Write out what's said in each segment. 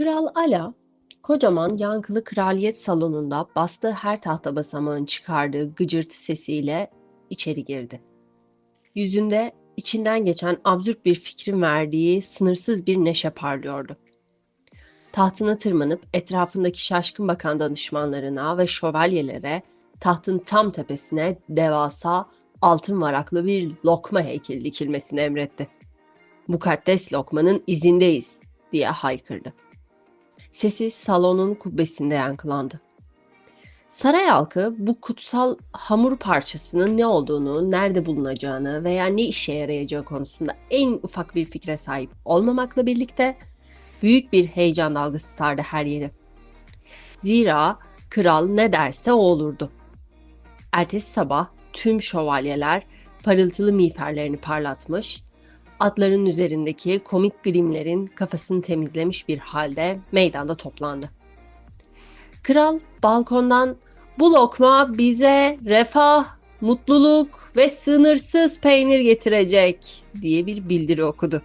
Kral Ala, kocaman yankılı kraliyet salonunda bastığı her tahta basamağın çıkardığı gıcırtı sesiyle içeri girdi. Yüzünde içinden geçen absürt bir fikrin verdiği sınırsız bir neşe parlıyordu. Tahtına tırmanıp etrafındaki şaşkın bakan danışmanlarına ve şövalyelere tahtın tam tepesine devasa altın varaklı bir lokma heykeli dikilmesini emretti. Mukaddes lokmanın izindeyiz diye haykırdı. Sesi salonun kubbesinde yankılandı. Saray halkı bu kutsal hamur parçasının ne olduğunu, nerede bulunacağını veya ne işe yarayacağı konusunda en ufak bir fikre sahip olmamakla birlikte büyük bir heyecan dalgası sardı her yeri. Zira kral ne derse o olurdu. Ertesi sabah tüm şövalyeler parıltılı miğferlerini parlatmış, atların üzerindeki komik grimlerin kafasını temizlemiş bir halde meydanda toplandı. Kral balkondan bu lokma bize refah, mutluluk ve sınırsız peynir getirecek diye bir bildiri okudu.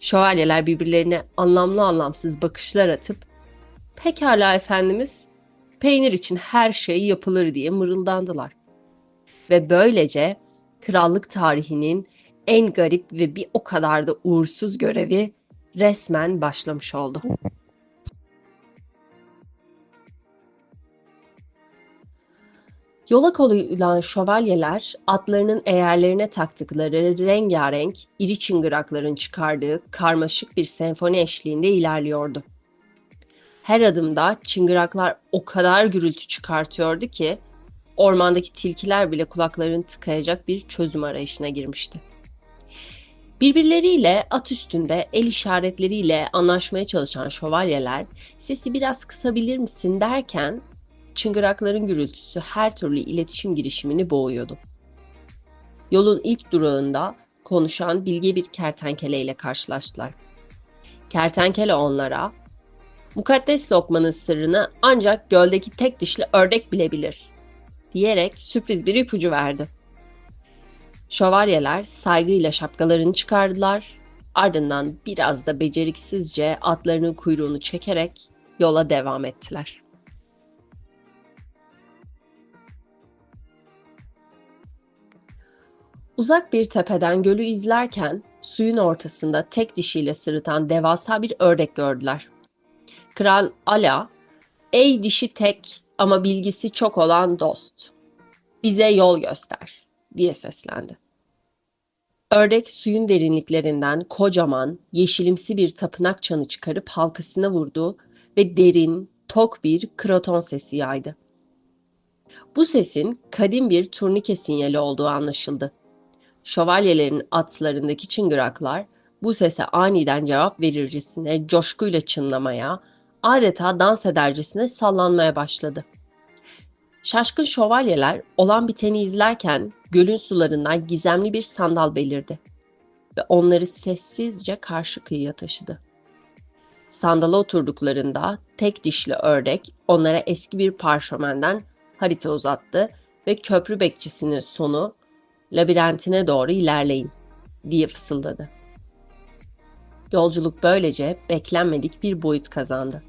Şövalyeler birbirlerine anlamlı anlamsız bakışlar atıp pekala efendimiz peynir için her şey yapılır diye mırıldandılar. Ve böylece krallık tarihinin en garip ve bir o kadar da uğursuz görevi resmen başlamış oldu. Yola koyulan şövalyeler atlarının eğerlerine taktıkları rengarenk iri çıngırakların çıkardığı karmaşık bir senfoni eşliğinde ilerliyordu. Her adımda çıngıraklar o kadar gürültü çıkartıyordu ki ormandaki tilkiler bile kulaklarını tıkayacak bir çözüm arayışına girmişti. Birbirleriyle at üstünde el işaretleriyle anlaşmaya çalışan şövalyeler sesi biraz kısabilir misin derken çıngırakların gürültüsü her türlü iletişim girişimini boğuyordu. Yolun ilk durağında konuşan bilge bir kertenkele ile karşılaştılar. Kertenkele onlara, mukaddes lokmanın sırrını ancak göldeki tek dişli ördek bilebilir, diyerek sürpriz bir ipucu verdi. Şövalyeler saygıyla şapkalarını çıkardılar, ardından biraz da beceriksizce atlarının kuyruğunu çekerek yola devam ettiler. Uzak bir tepeden gölü izlerken suyun ortasında tek dişiyle sırıtan devasa bir ördek gördüler. Kral Ala, ''Ey dişi tek ama bilgisi çok olan dost, bize yol göster.'' diye seslendi. Ördek suyun derinliklerinden kocaman, yeşilimsi bir tapınak çanı çıkarıp halkasına vurdu ve derin, tok bir kroton sesi yaydı. Bu sesin kadim bir turnike sinyali olduğu anlaşıldı. Şövalyelerin atlarındaki çıngıraklar bu sese aniden cevap verircesine coşkuyla çınlamaya, adeta dans edercesine sallanmaya başladı. Şaşkın şövalyeler olan biteni izlerken gölün sularından gizemli bir sandal belirdi ve onları sessizce karşı kıyıya taşıdı. Sandala oturduklarında tek dişli ördek onlara eski bir parşömenden harita uzattı ve köprü bekçisinin sonu labirentine doğru ilerleyin diye fısıldadı. Yolculuk böylece beklenmedik bir boyut kazandı.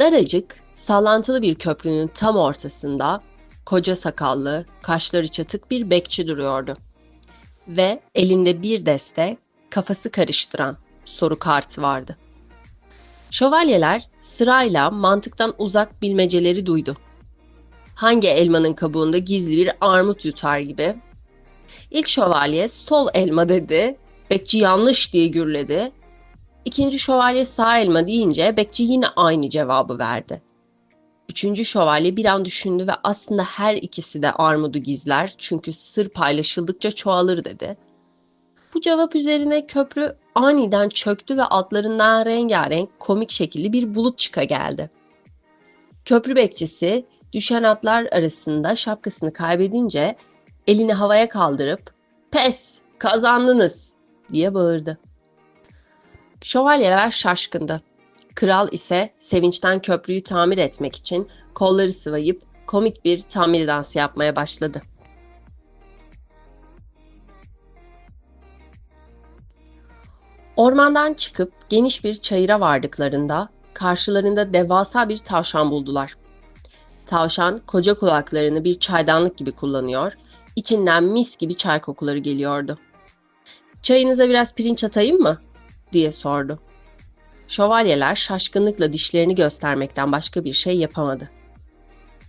Daracık, sallantılı bir köprünün tam ortasında koca sakallı, kaşları çatık bir bekçi duruyordu. Ve elinde bir deste kafası karıştıran soru kartı vardı. Şövalyeler sırayla mantıktan uzak bilmeceleri duydu. Hangi elmanın kabuğunda gizli bir armut yutar gibi. İlk şövalye sol elma dedi, bekçi yanlış diye gürledi. İkinci şövalye sağ elma deyince bekçi yine aynı cevabı verdi. Üçüncü şövalye bir an düşündü ve aslında her ikisi de armudu gizler çünkü sır paylaşıldıkça çoğalır dedi. Bu cevap üzerine köprü aniden çöktü ve altlarından rengarenk komik şekilli bir bulut çıka geldi. Köprü bekçisi düşen atlar arasında şapkasını kaybedince elini havaya kaldırıp "Pes, kazandınız." diye bağırdı. Şövalyeler şaşkındı. Kral ise sevinçten köprüyü tamir etmek için kolları sıvayıp komik bir tamir dansı yapmaya başladı. Ormandan çıkıp geniş bir çayıra vardıklarında karşılarında devasa bir tavşan buldular. Tavşan koca kulaklarını bir çaydanlık gibi kullanıyor, içinden mis gibi çay kokuları geliyordu. Çayınıza biraz pirinç atayım mı? Diye sordu. Şövalyeler şaşkınlıkla dişlerini göstermekten başka bir şey yapamadı.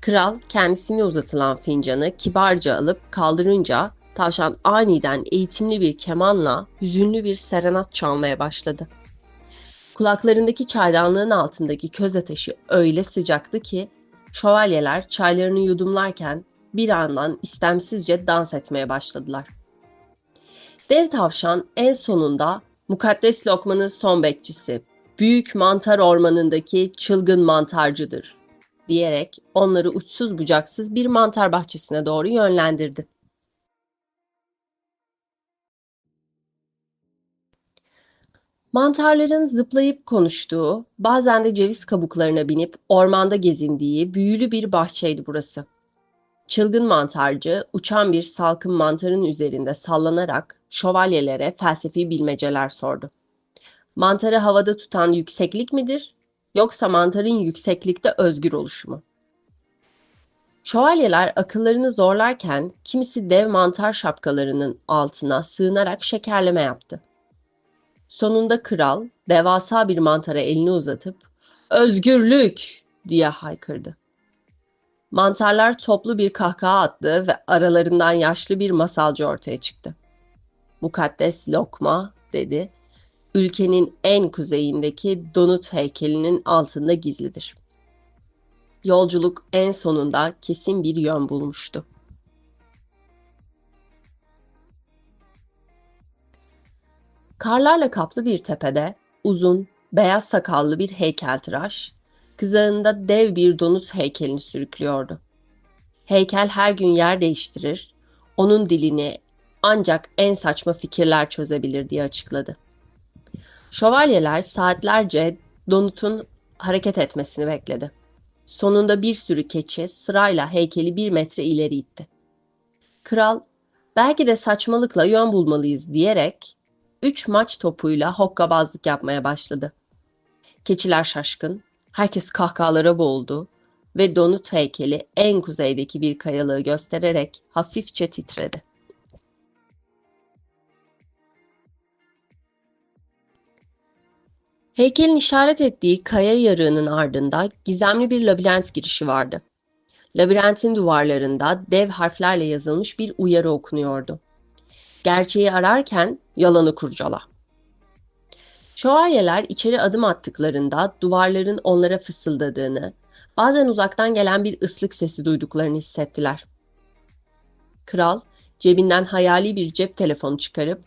Kral kendisine uzatılan fincanı kibarca alıp kaldırınca tavşan aniden eğitimli bir kemanla hüzünlü bir serenat çalmaya başladı. Kulaklarındaki çaydanlığın altındaki köz ateşi öyle sıcaktı ki şövalyeler çaylarını yudumlarken bir andan istemsizce dans etmeye başladılar. Dev tavşan en sonunda mukaddes lokmanın son bekçisi, büyük mantar ormanındaki çılgın mantarcıdır diyerek onları uçsuz bucaksız bir mantar bahçesine doğru yönlendirdi. Mantarların zıplayıp konuştuğu, bazen de ceviz kabuklarına binip ormanda gezindiği büyülü bir bahçeydi burası. Çılgın mantarcı uçan bir salkım mantarın üzerinde sallanarak şövalyelere felsefi bilmeceler sordu. Mantarı havada tutan yükseklik midir yoksa mantarın yükseklikte özgür oluşu mu? Şövalyeler akıllarını zorlarken kimisi dev mantar şapkalarının altına sığınarak şekerleme yaptı. Sonunda kral devasa bir mantara elini uzatıp "Özgürlük!" diye haykırdı. Mantarlar toplu bir kahkaha attı ve aralarından yaşlı bir masalcı ortaya çıktı. Mukaddes lokma dedi. Ülkenin en kuzeyindeki Donut heykelinin altında gizlidir. Yolculuk en sonunda kesin bir yön bulmuştu. Karlarla kaplı bir tepede uzun, beyaz sakallı bir heykeltıraş, kızağında dev bir donut heykelini sürüklüyordu. Heykel her gün yer değiştirir, onun dilini ancak en saçma fikirler çözebilir diye açıkladı. Şövalyeler saatlerce donutun hareket etmesini bekledi. Sonunda bir sürü keçi sırayla heykeli bir metre ileri itti. Kral, belki de saçmalıkla yön bulmalıyız diyerek üç maç topuyla hokkabazlık yapmaya başladı. Keçiler şaşkın, herkes kahkahalara boğuldu ve donut heykeli en kuzeydeki bir kayalığı göstererek hafifçe titredi. Heykelin işaret ettiği kaya yarığının ardında gizemli bir labirent girişi vardı. Labirentin duvarlarında dev harflerle yazılmış bir uyarı okunuyordu. Gerçeği ararken yalanı kurcala. Şövalyeler içeri adım attıklarında duvarların onlara fısıldadığını, bazen uzaktan gelen bir ıslık sesi duyduklarını hissettiler. Kral cebinden hayali bir cep telefonu çıkarıp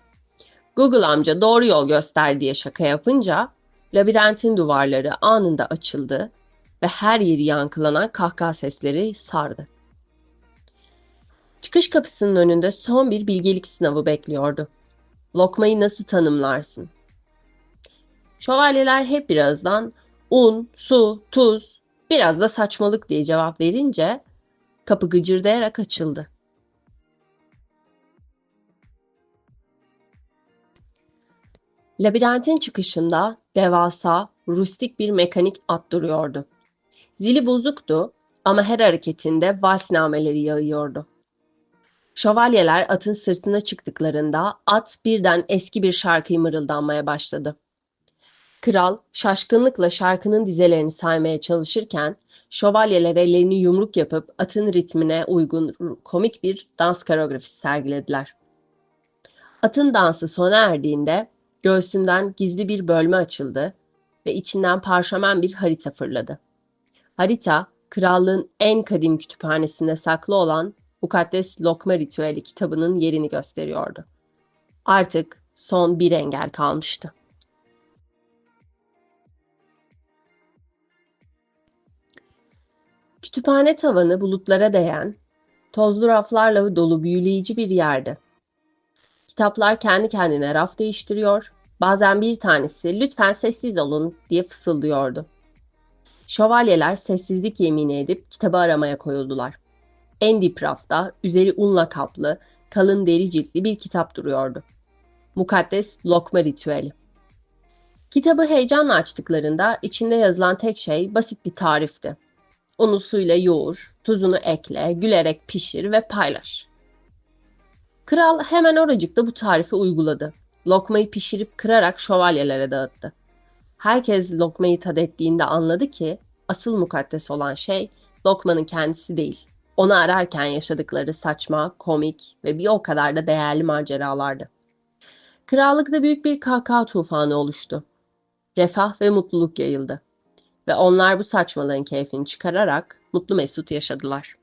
Google amca doğru yol göster diye şaka yapınca labirentin duvarları anında açıldı ve her yeri yankılanan kahkaha sesleri sardı. Çıkış kapısının önünde son bir bilgelik sınavı bekliyordu. Lokmayı nasıl tanımlarsın? Şövalyeler hep birazdan un, su, tuz, biraz da saçmalık diye cevap verince kapı gıcırdayarak açıldı. Labirentin çıkışında devasa, rustik bir mekanik at duruyordu. Zili bozuktu ama her hareketinde vals nameleri yağıyordu. Şövalyeler atın sırtına çıktıklarında at birden eski bir şarkıyı mırıldanmaya başladı. Kral şaşkınlıkla şarkının dizelerini saymaya çalışırken şövalyeler ellerini yumruk yapıp atın ritmine uygun komik bir dans koreografisi sergilediler. Atın dansı sona erdiğinde göğsünden gizli bir bölme açıldı ve içinden parşömen bir harita fırladı. Harita, krallığın en kadim kütüphanesinde saklı olan Mukaddes Lokma Ritüeli kitabının yerini gösteriyordu. Artık son bir engel kalmıştı. Kütüphane tavanı bulutlara değen, tozlu raflarla dolu büyüleyici bir yerdi. Kitaplar kendi kendine raf değiştiriyor, bazen bir tanesi lütfen sessiz olun diye fısıldıyordu. Şövalyeler sessizlik yemini edip kitabı aramaya koyuldular. En dip rafta üzeri unla kaplı, kalın deri ciltli bir kitap duruyordu. Mukaddes Lokma Ritüeli. Kitabı heyecanla açtıklarında içinde yazılan tek şey basit bir tarifti. Unu suyla yoğur, tuzunu ekle, gülerek pişir ve paylaş. Kral hemen oracıkta bu tarifi uyguladı. Lokmayı pişirip kırarak şövalyelere dağıttı. Herkes lokmayı tad ettiğinde anladı ki asıl mukaddes olan şey lokmanın kendisi değil. Onu ararken yaşadıkları saçma, komik ve bir o kadar da değerli maceralardı. Krallıkta büyük bir kahkaha tufanı oluştu. Refah ve mutluluk yayıldı. Ve onlar bu saçmalığın keyfini çıkararak mutlu mesut yaşadılar.